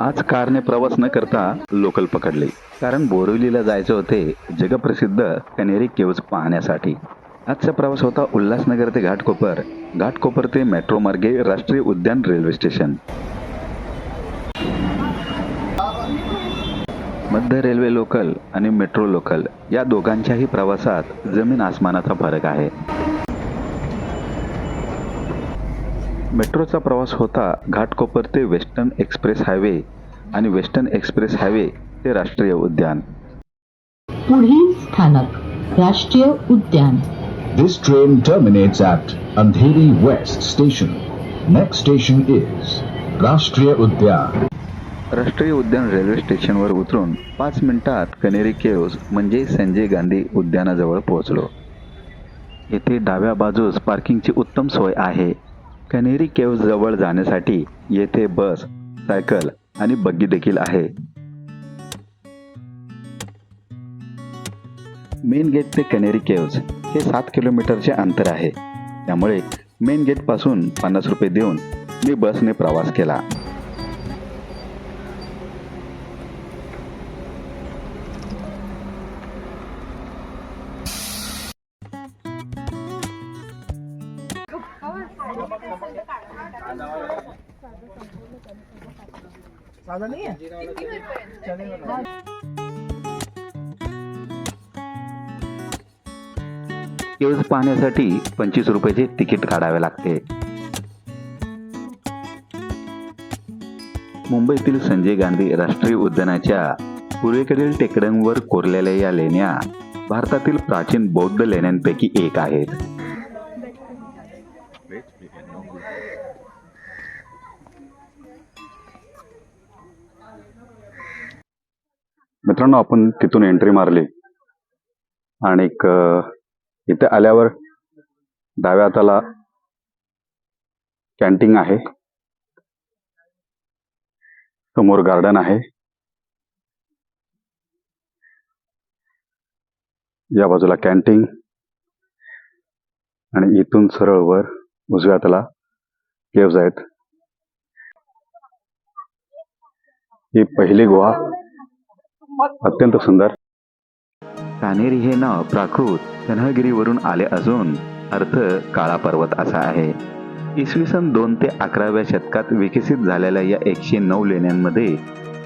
आज कारने प्रवास न करता लोकल पकडले. कारण बोरिवलीला जायचे होते जगप्रसिद्ध कनेरी केव्ज पाहण्यासाठी. आजचा प्रवास होता उल्हासनगर ते घाटकोपर. घाटकोपर ते मेट्रो मार्गे राष्ट्रीय उद्यान रेल्वे स्टेशन. मध्य रेल्वे लोकल आणि मेट्रो लोकल या दोघांच्याही प्रवासात जमीन आसमानाचा फरक आहे. मेट्रोचा प्रवास होता घाटकोपर ते वेस्टर्न एक्सप्रेस हायवे आणि वेस्टर्न एक्सप्रेस हायवे ते राष्ट्रीय उद्यान पुढील स्थानक राष्ट्रीय उद्यान This train terminates at Andheri West Station. Next station is Rashtriya Udyan. राष्ट्रीय उद्यान रेल्वे स्टेशनवर उतरून पाच मिनिटात कनेरी केव्ज म्हणजे संजय गांधी उद्यानाजवळ पोहोचलो येथे डाव्या बाजूस पार्किंगची उत्तम सोय आहे कनेरी केव्ज जवळ जाण्यासाठी येथे बस सायकल आणि बग्गी देखील आहे. मेन गेट ते कनेरी केव्ज हे सात किलोमीटरचे अंतर आहे. त्यामुळे मेन गेटपासून पन्नास रुपये देऊन मी बसने प्रवास केला. केव्ज पाहण्यासाठी पंचवीस रुपयाचे तिकीट काढावे लागते. मुंबईतील संजय गांधी राष्ट्रीय उद्यानाच्या पूर्वेकडील टेकड्यांवर कोरलेल्या या लेण्या भारतातील प्राचीन बौद्ध लेण्यांपैकी एक आहेत. मित्रांनो आपण तिथून एंट्री मारली. आणि इथे आल्यावर डाव्या हाताला कॅन्टीन आहे. समोर गार्डन आहे. या बाजूला कॅन्टीन आणि इथून सरळ वर उजव्या हाताला केव्ज आहेत. ही पहिली गुहा. अत्यंत सुंदर. कानेरी हे नाव प्राकृत कन्हगिरीवरून आले असून अर्थ काळा पर्वत असा आहे. इसवी सन दोन ते अकराव्या शतकात विकसित झालेल्या या एकशे नऊ लेण्यांमध्ये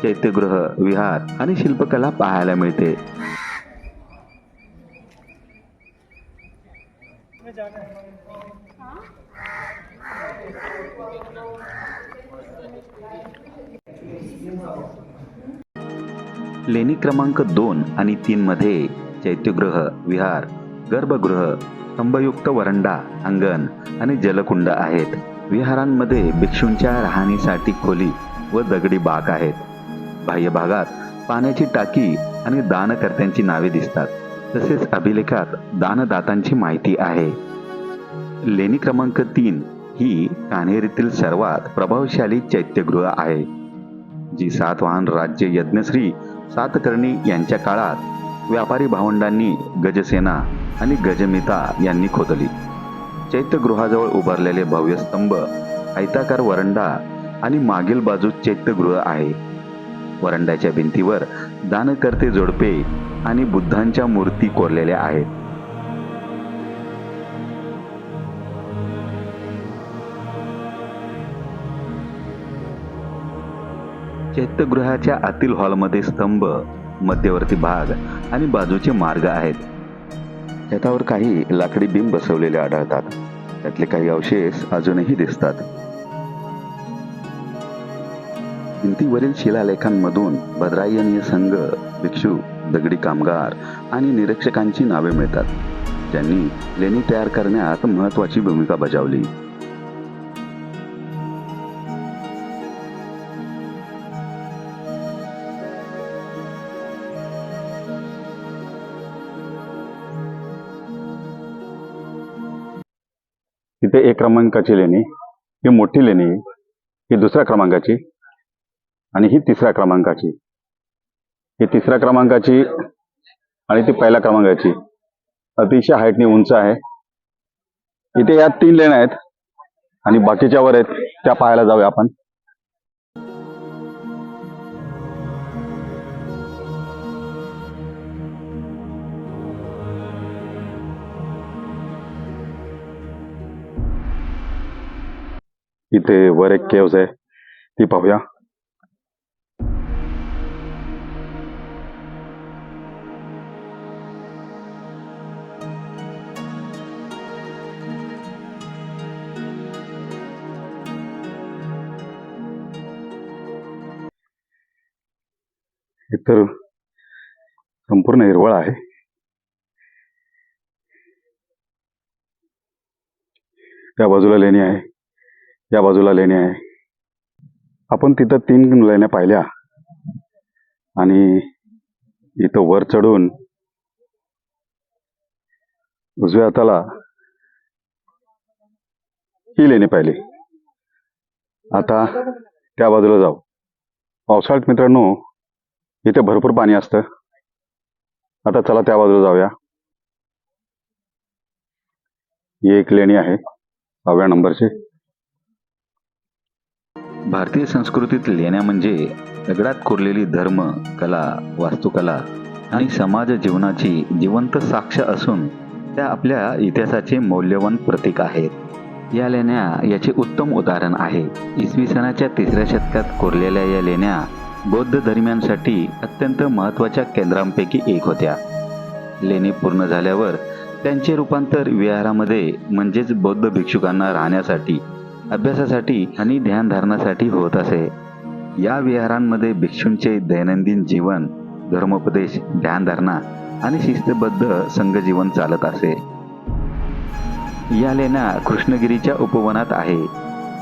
चैत्यगृह विहार आणि शिल्पकला पाहायला मिळते. लेणी क्रमांक दोन आणि तीन मध्ये चैत्यगृह विहार गर्भगृह स्तंभयुक्त वरंडा अंगण आणि जलकुंड आहेत. विहारांमध्ये भिक्षूंच्या राहणीसाठी खोली व दगडी बाग आहेत. बाह्य भागात पाण्याची टाकी आणि दानकर्त्यांची नावे दिसतात. तसेच अभिलेखात दानदातांची माहिती आहे. लेणी क्रमांक तीन ही कान्हेरीतील सर्वात प्रभावशाली चैत्यगृह आहे जी सातवाहन राज्य यज्ञश्री सातकर्णी यांच्या काळात व्यापारी भावंडांनी गजसेना आणि गजमिता यांनी खोदली. चैत्यगृहाजवळ उभारलेले भव्य स्तंभ आयताकार वरंडा आणि मागील बाजूस चैत्यगृह आहे. वरंड्याच्या भिंतीवर दानकर्ते जोडपे आणि बुद्धांच्या मूर्ती कोरलेल्या आहेत. चैत्यगृहाच्या आतील हॉलमध्ये स्तंभ मध्यवर्ती भाग आणि बाजूचे मार्ग आहेत. छतावर काही लाकडी बिंब बसवलेले आढळतात. त्यातले काही अवशेष अजूनही दिसतात. भिंतीवरील शिलालेखांमधून भद्रायनीय संघ भिक्षू दगडी कामगार आणि निरीक्षकांची नावे मिळतात. ज्यांनी लेणी तयार करण्यात महत्वाची भूमिका बजावली. इथे एक क्रमांकाची लेणी ही मोठी लेणी ही दुसऱ्या क्रमांकाची आणि ही तिसऱ्या क्रमांकाची. ही तिसऱ्या क्रमांकाची आणि ती पहिल्या क्रमांकाची. अतिशय हाईटनी उंच आहे. इथे या तीन लेण्या आहेत आणि बाकीच्या वर आहेत त्या पाहायला जाऊया आपण. ते वर एक केव्स आहे. ती पाहूया. इतर संपूर्ण हिरवळ आहे. त्या बाजूला लेणी आहे. या बाजूला लेणी आहे. आपण तिथं तीन लेण्या पाहिल्या. आणि इथं वर चढून उजव्या हाताला ही लेणी पाहिली. आता त्या बाजूला जाऊ. पावसाळ्यात मित्रांनो इथे भरपूर पाणी असतं. आता चला त्या बाजूला जाऊया. ही एक लेणी आहे सहाव्या नंबरची. भारतीय संस्कृतीत लेण्या म्हणजे दगडात कोरलेली धर्म कला वास्तुकला आणि समाज जीवनाची जिवंत साक्ष असून त्या आपल्या इतिहासाचे मौल्यवान प्रतीक आहेत. या लेण्या याचे उत्तम उदाहरण आहे. इसवी सनाच्या तिसऱ्या शतकात कोरलेल्या या लेण्या बौद्ध धर्मियांसाठी अत्यंत महत्त्वाच्या केंद्रांपैकी एक होत्या. लेणी पूर्ण झाल्यावर त्यांचे रूपांतर विहारामध्ये म्हणजेच बौद्ध भिक्षुकांना राहण्यासाठी अभ्यासासाठी आणि ध्यानधारणासाठी होत असे. या विहारांमध्ये भिक्षूंचे दैनंदिन जीवन धर्मोपदेश ध्यानधारणा आणि शिस्तबद्ध संघजीवन चालत असे. या लेण्या कृष्णगिरीच्या उपवनात आहे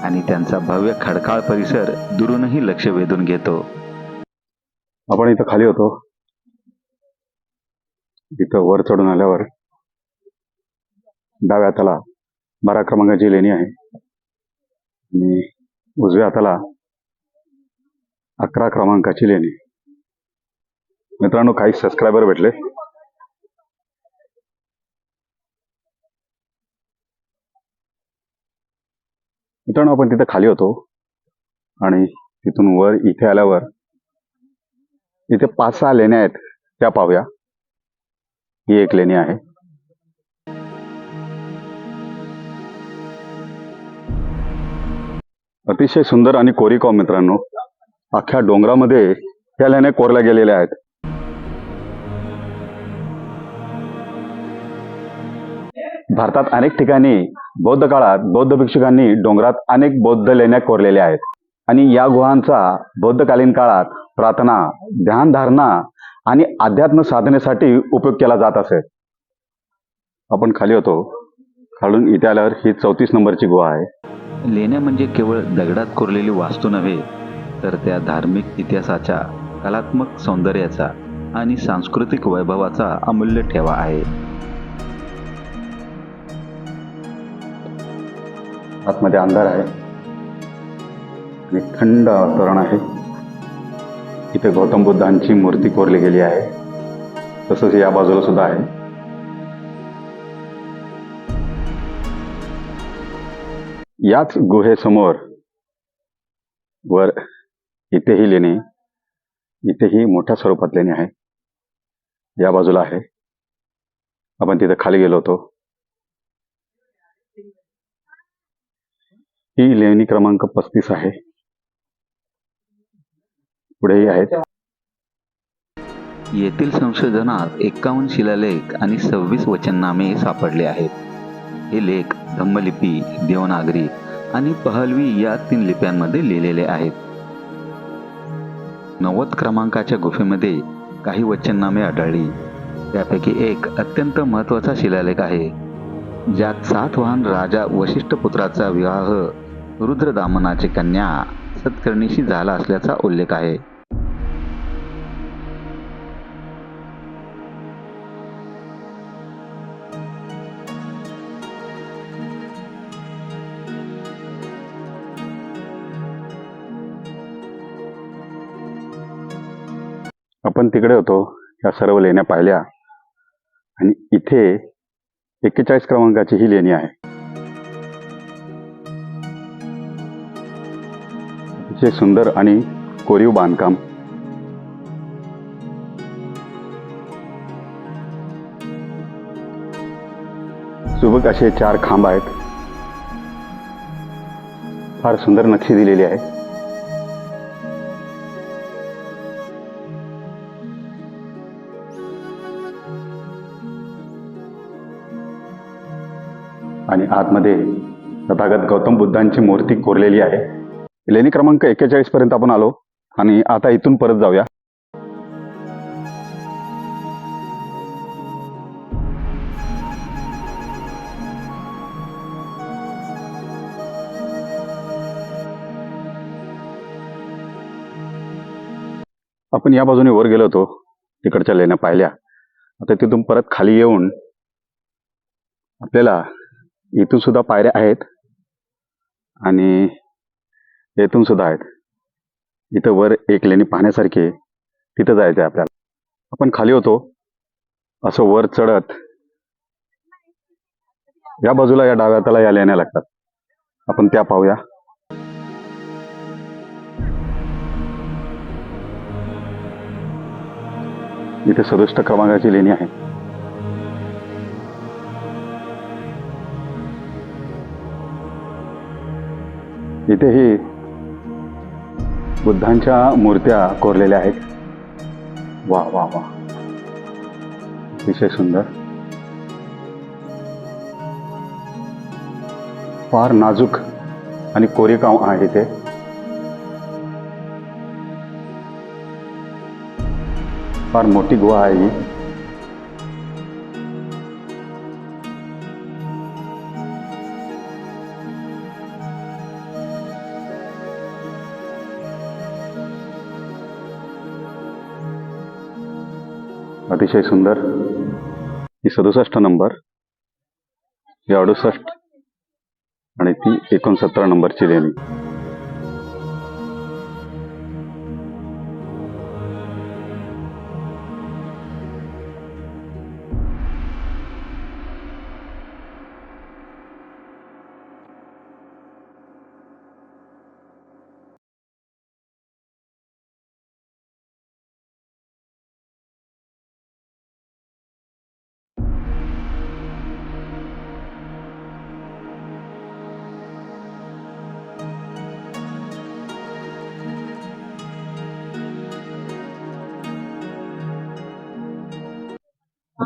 आणि त्यांचा भव्य खडकाळ परिसर दुरूनही लक्ष वेधून घेतो. आपण इथं खाली होतो. इथं वर चढून आल्यावर डाव्या हाताला बारा क्रमांकाची लेणी आहे. आणि उजव्या हाताला अकरा क्रमांकाची लेणी. मित्रांनो काही सबस्क्रायबर भेटले. मित्रांनो आपण तिथं खाली होतो आणि तिथून वर इथे आल्यावर इथे पाच सहा लेण्या आहेत त्या पाहूया. ही एक लेणी आहे. अतिशय सुंदर आणि कोरीकॉम मित्रांनो अख्ख्या डोंगरामध्ये या लेण्या कोरल्या गेलेल्या आहेत. भारतात अनेक ठिकाणी बौद्ध काळात बौद्ध भिक्षुकांनी डोंगरात अनेक बौद्ध लेण्या कोरलेल्या आहेत. आणि या गुहांचा बौद्धकालीन काळात प्रार्थना ध्यानधारणा आणि अध्यात्म साधनेसाठी उपयोग केला जात असे. आपण खाली होतो. खालून इथे आल्यावर ही चौतीस नंबरची गुहा आहे. लेण्या म्हणजे केवळ दगडात कोरलेली वास्तू नव्हे तर त्या धार्मिक इतिहासाच्या कलात्मक सौंदर्याचा आणि सांस्कृतिक वैभवाचा अमूल्य ठेवा आहे. आतमध्ये अंधार आहे. आणि थंड वातावरण आहे. इथे गौतम बुद्धांची मूर्ती कोरली गेली आहे. तसंच या बाजूला सुद्धा आहे. याच गुहेसमोर वर इथेही लेणी इथेही मोठ्या स्वरूपात लेणी आहे या बाजूला आहे. आपण तिथे खाली गेलो होतो. ही लेणी क्रमांक पस्तीस आहे. पुढेही आहेत. येथील संशोधनात एक्कावन्न शिलालेख आणि सव्वीस वचननामे सापडले आहेत. हे लेख धम्मलिपी देवनागरी आणि पहलवी या तीन लिप्यांमध्ये लिहिलेले आहेत. नव्वद क्रमांकाच्या गुफेमध्ये काही वचननामे आढळली. त्यापैकी एक अत्यंत महत्त्वाचा शिलालेख आहे ज्यात सातवाहन राजा वशिष्ठ पुत्राचा विवाह रुद्रदामनाची कन्या सत्कर्णीशी झाला असल्याचा उल्लेख आहे. आपण तिकडे होतो या सर्व लेण्या पाहिल्या. आणि इथे एक्केचाळीस क्रमांकाची ही लेणी आहे. अतिशय सुंदर आणि कोरीव बांधकाम. सुबक असे चार खांब आहेत. फार सुंदर नक्षी दिलेली आहे. आणि आतमध्ये तथागत गौतम बुद्धांची मूर्ती कोरलेली आहे. लेणी क्रमांक एक्केचाळीस पर्यंत आपण आलो आणि आता इथून परत जाऊया. आपण या बाजूने वर गेलो होतो तिकडच्या लेण्या पाहिल्या. आता तिथून परत खाली येऊन आपल्याला इथून सुद्धा पायऱ्या आहेत आणि येथून सुद्धा आहेत. इथं वर एक लेणी पाहण्यासारखी तिथं जायचं आहे आपल्याला. आपण खाली होतो. असं वर चढत या बाजूला या डाव्या हाताला या लेण्या लागतात. आपण त्या पाहूया. इथे सदुष्ट क्रमांकाची लेणी आहे. इथेही बुद्धांच्या मूर्त्या कोरलेल्या आहेत. वा वा वा. अतिशय सुंदर. फार नाजूक आणि कोरीकाम आहे ते. फार मोठी गुहा आहे ही. अतिशय सुंदर. ही सदुसष्ट नंबर ही अडुसष्ट आणि ती एकोणसत्तर नंबरची लेणी.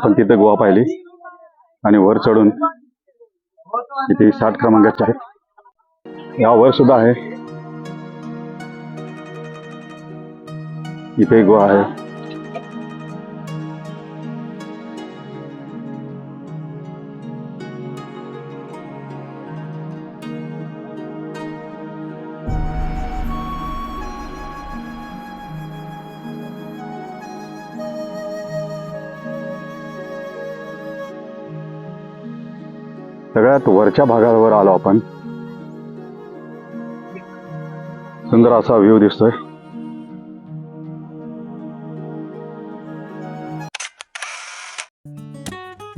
आपण तिथे गोवा पाहिली. आणि वर चढून तिथे साठ क्रमांकाचे आहे या वर सुद्धा आहे. इथे गोवा आहे. सगळ्यात वरच्या भागावर आलो आपण. सुंदर असा व्ह्यू दिसतोय.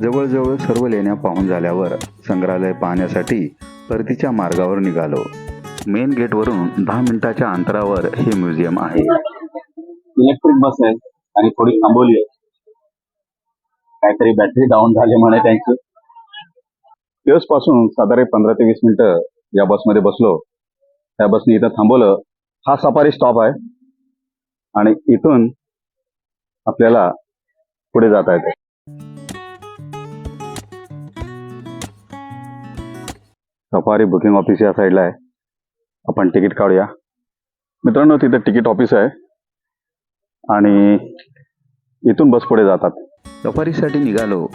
जवळजवळ सर्व लेण्या पाहून झाल्यावर संग्रहालय पाहण्यासाठी परतीच्या मार्गावर निघालो. मेन गेटवरून दहा मिनिटाच्या अंतरावर हे म्युझियम आहे. इलेक्ट्रिक बस आहे आणि थोडी थांबवली आहे. काहीतरी बॅटरी डाऊन झाली म्हणे त्यांची. पासून साधारण पंधरा ते वीस मिनिटं या बसमध्ये बसलो. त्या बसने इथं थांबवलं. हा सफारी स्टॉप आहे. आणि इथून आपल्याला पुढे जाता येते. सफारी बुकिंग ऑफिस या साईडला आहे. आपण तिकीट काढूया. मित्रांनो तिथं तिकीट ऑफिस आहे. आणि इथून बस पुढे जातात. सफारीसाठी निघालो.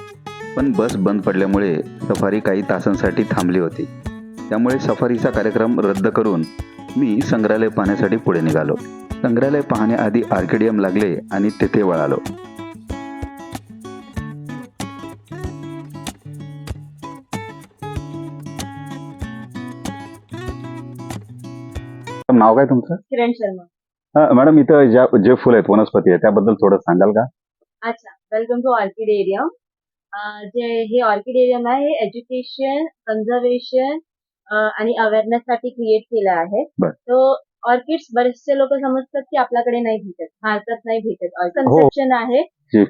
पण बस बंद पडल्यामुळे सफारी काही तासांसाठी थांबली होती. त्यामुळे सफारीचा कार्यक्रम रद्द करून मी संग्रहालय पाहण्यासाठी पुढे निघालो. संग्रहालय पाहण्याआधी आर्किडियम लागले आणि तेथे वळालो. नाव काय तुमचं? किरण शर्मा. मॅडम इथं ज्या जे फुल आहेत वनस्पती आहे त्याबद्दल थोडं सांगाल का? अच्छा. वेलकम टू ऑर्किड एरिया जे हे ऑर्किड एरियम आहे हे एज्युकेशन कन्झर्वेशन आणि अवेअरनेस साठी क्रिएट केलं आहे बर. तो ऑर्किड्स बरेचसे लोक समजतात की आपल्याकडे नाही भेटत भारतात नाही भेटत हो. कन्सेप्शन आहे जी.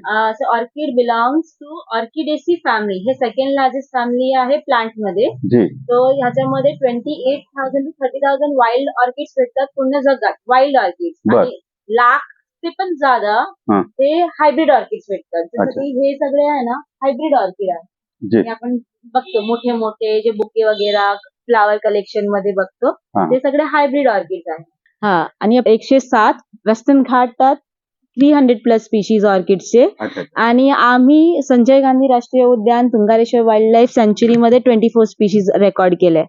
Orchid belongs to orchidaceae family हे सेकंड लार्जेस्ट फॅमिली आहे प्लांटमध्ये जी तो ह्याच्यामध्ये twenty eight thousand to thirty thousand wild orchids भेटतात पूर्ण जगात वाईल्ड ऑर्किड्स बर. आणि लाख ते पण ज्यादा हा. ते हायब्रिड ऑर्किड्स भेटतात. जसं अच्छा. की हे सगळे आहे ना हायब्रिड ऑर्किड आहे. जी. हे आपण बघतो मोठे मोठे जे बुके वगैरे फ्लावर कलेक्शनमध्ये बघतो हा. ते सगळे हायब्रिड ऑर्किड आहे हा. आणि एकशे सात वेस्टर्न घाटात थ्री हंड्रेड प्लस स्पीशीज ऑर्किडचे अच्छा. आणि आम्ही संजय गांधी राष्ट्रीय उद्यान तुंगारेश्वर वाईल्ड लाईफ सँच्युरीमध्ये ट्वेंटी फोर स्पीशीज रेकॉर्ड केले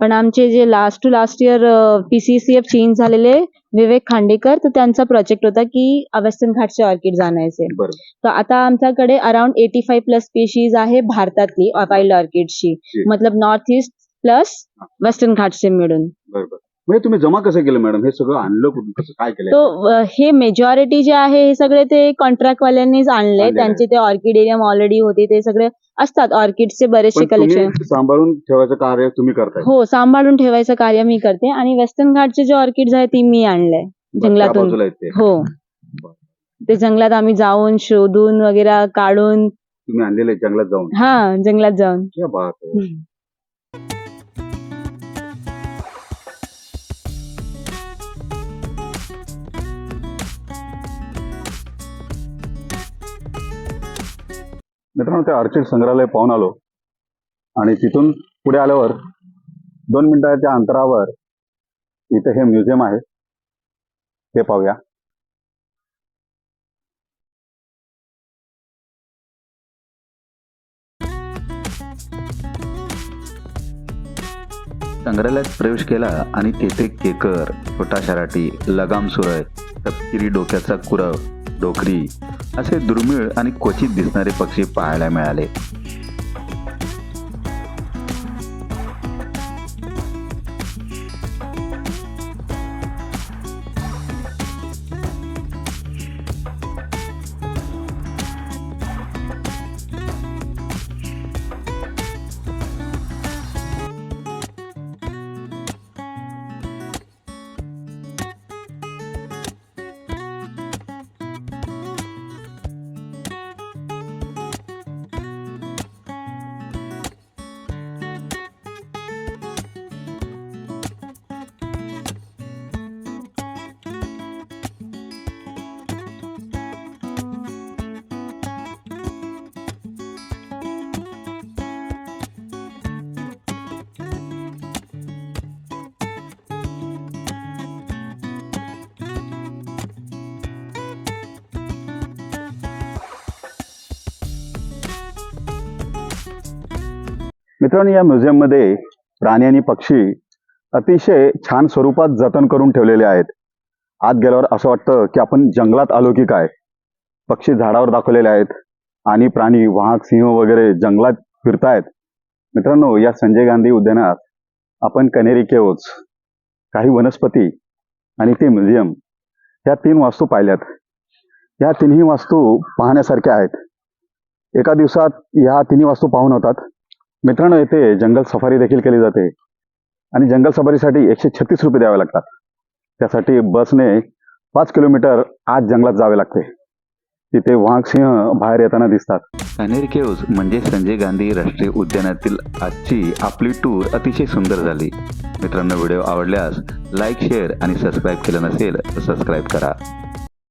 पण आमचे जे last two last year PCCF change झालेले विवेक खांडेकर तर त्यांचा प्रोजेक्ट होता की वेस्टर्न घाटचे ऑर्किड आणायचे बरोबर. तर आता आमच्याकडे around eighty five plus species आहे भारतातली वाईल्ड ऑर्किडची मतलब नॉर्थ ईस्ट प्लस वेस्टर्न घाटचे मिळून. बरोबर. म्हणजे तुम्ही जमा कसं केलं मॅडम? हे सगळं आणलं कुठून? कसं काय केलं तो अ, हे मेजॉरिटी जे आहे हे सगळे ते कॉन्ट्रॅक्ट वाल्यांनीच आणले. आणलेलं त्यांचे ते ऑर्किडेरियम ऑलरेडी होते. ते सगळे असतात ऑर्किडचे बरेचसे पण तुम्ही कलेक्शन सांभाळून ठेवायचं कार्य तुम्ही करताय. हो सांभाळून ठेवायचं कार्य मी करते. आणि वेस्टर्न घाटचे जे ऑर्किड्स आहेत ती मी आणले बरं, त्या जंगलातून बाजूला हो. ते जंगलात आम्ही जाऊन शोधून वगैरे काढून. तुम्ही आणलेले जंगलात जाऊन? हा जंगलात जाऊन. क्या बात आहे. हम्म. मित्रांनो ते आर्चिड संग्रहालय पाहून आलो. आणि तिथून पुढे आल्यावर दोन मिनिटाच्या अंतरावर इथे हे म्युझियम आहे. ते पाहूया. संग्रहालयात प्रवेश केला आणि तेथे केकर छोटा शराटी लगाम सुरय तपकिरी डोक्याचा कुरव डोकरी असे दुर्मिळ आणि क्वचित दिसणारे पक्षी पाहायला मिळाले. मित्रांनो या म्युझियममध्ये प्राणी आणि पक्षी अतिशय छान स्वरूपात जतन करून ठेवलेले आहेत. आत गेल्यावर असं वाटतं की आपण जंगलात आलो की काय? पक्षी झाडावर दाखवलेले आहेत आणि प्राणी वाघ सिंह वगैरे जंगलात फिरतायत. मित्रांनो या संजय गांधी उद्यानात आपण कनेरी केव्ज काही वनस्पती आणि ते म्युझियम या तीन वास्तू पाहिल्यात. या तिन्ही वास्तू पाहण्यासारख्या आहेत. एका दिवसात या तिन्ही वास्तू पाहून होतात. मित्रांनो येथे जंगल सफारी देखील केली जाते. आणि जंगल सफारीसाठी एकशे छत्तीस रुपये द्यावे लागतात. त्यासाठी बसने पाच किलोमीटर आज जंगलात जावे लागते. तिथे वाघ सिंह बाहेर येताना दिसतात. कॅनेरी केव्ज म्हणजे संजय गांधी राष्ट्रीय उद्यानातील आजची आपली टूर अतिशय सुंदर झाली. मित्रांनो व्हिडिओ आवडल्यास लाईक शेअर आणि सबस्क्राईब केलं नसेल तर सबस्क्राईब करा.